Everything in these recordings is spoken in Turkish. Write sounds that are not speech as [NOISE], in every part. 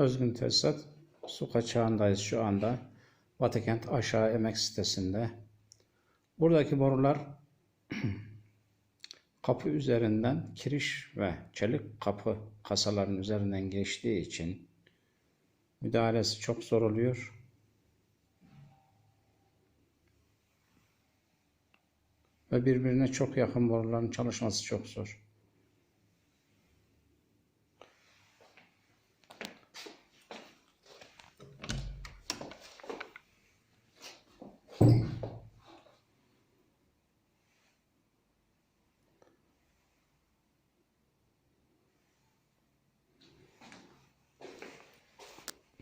Özgün Tesisat su kaçağındayız şu anda. Batıkent aşağı emek sitesinde. Buradaki borular [CLEARS THROAT] kapı üzerinden kiriş ve çelik kapı kasaların üzerinden geçtiği için müdahalesi çok zor oluyor. Ve birbirine çok yakın boruların çalışması çok zor.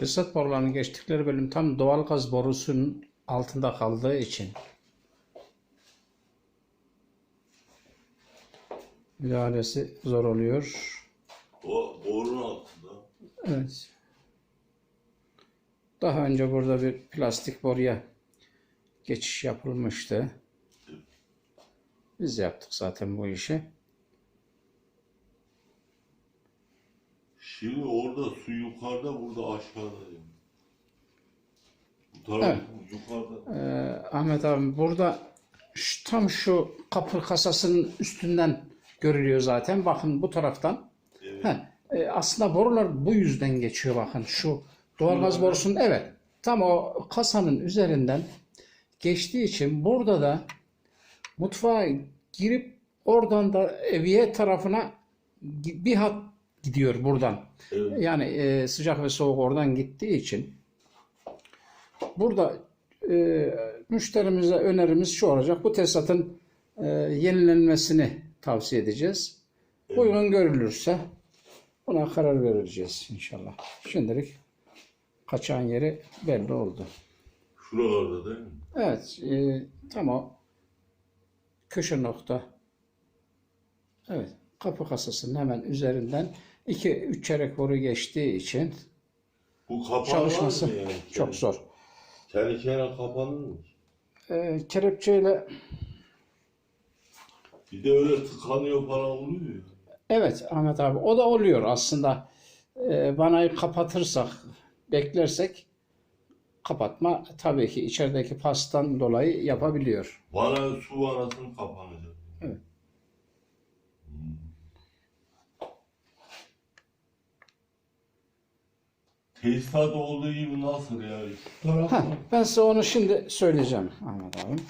Tesisat borularının geçtikleri bölüm tam doğal gaz borusunun altında kaldığı için müdahalesi zor oluyor. O borunun altında. Evet. Daha önce burada bir plastik boruya geçiş yapılmıştı. Biz yaptık zaten bu işi. Şimdi orada su yukarıda, burada aşağıda. Yani. Bu taraf Evet. yukarıda. Ee, Ahmet abi burada şu- tam şu kapı kasasının üstünden görülüyor zaten. Bakın bu taraftan. Evet. Heh, e, aslında borular bu yüzden geçiyor bakın. Şu doğalgaz borusunun evet tam o kasanın üzerinden geçtiği için burada da mutfağa girip oradan da eviye tarafına gi- bir hat gidiyor buradan. Evet. Yani e, sıcak ve soğuk oradan gittiği için burada e, müşterimize önerimiz şu olacak. Bu tesisatın e, yenilenmesini tavsiye edeceğiz. Uygun görülürse buna karar vereceğiz inşallah. Şimdilik kaçağın yeri belli oldu. Şuralarda değil mi? Evet, e, tam o köşe nokta. Evet, kapı kasasının hemen üzerinden 2-3 çeyrek boru geçtiği için Bu kapanmaz çalışması mı yani? çok zor. Kendine kapanır mı? E, kelepçeyle Bir de öyle tıkanıyor falan oluyor ya. evet Ahmet abi o da oluyor aslında. E, vanayı kapatırsak, beklersek kapatma tabii ki içerideki pastan dolayı yapabiliyor. Bana su arasını kapanacak. Tesisat olduğu gibi nasıl yani? Şu taraf Ha, ben size onu şimdi söyleyeceğim Ahmet abi.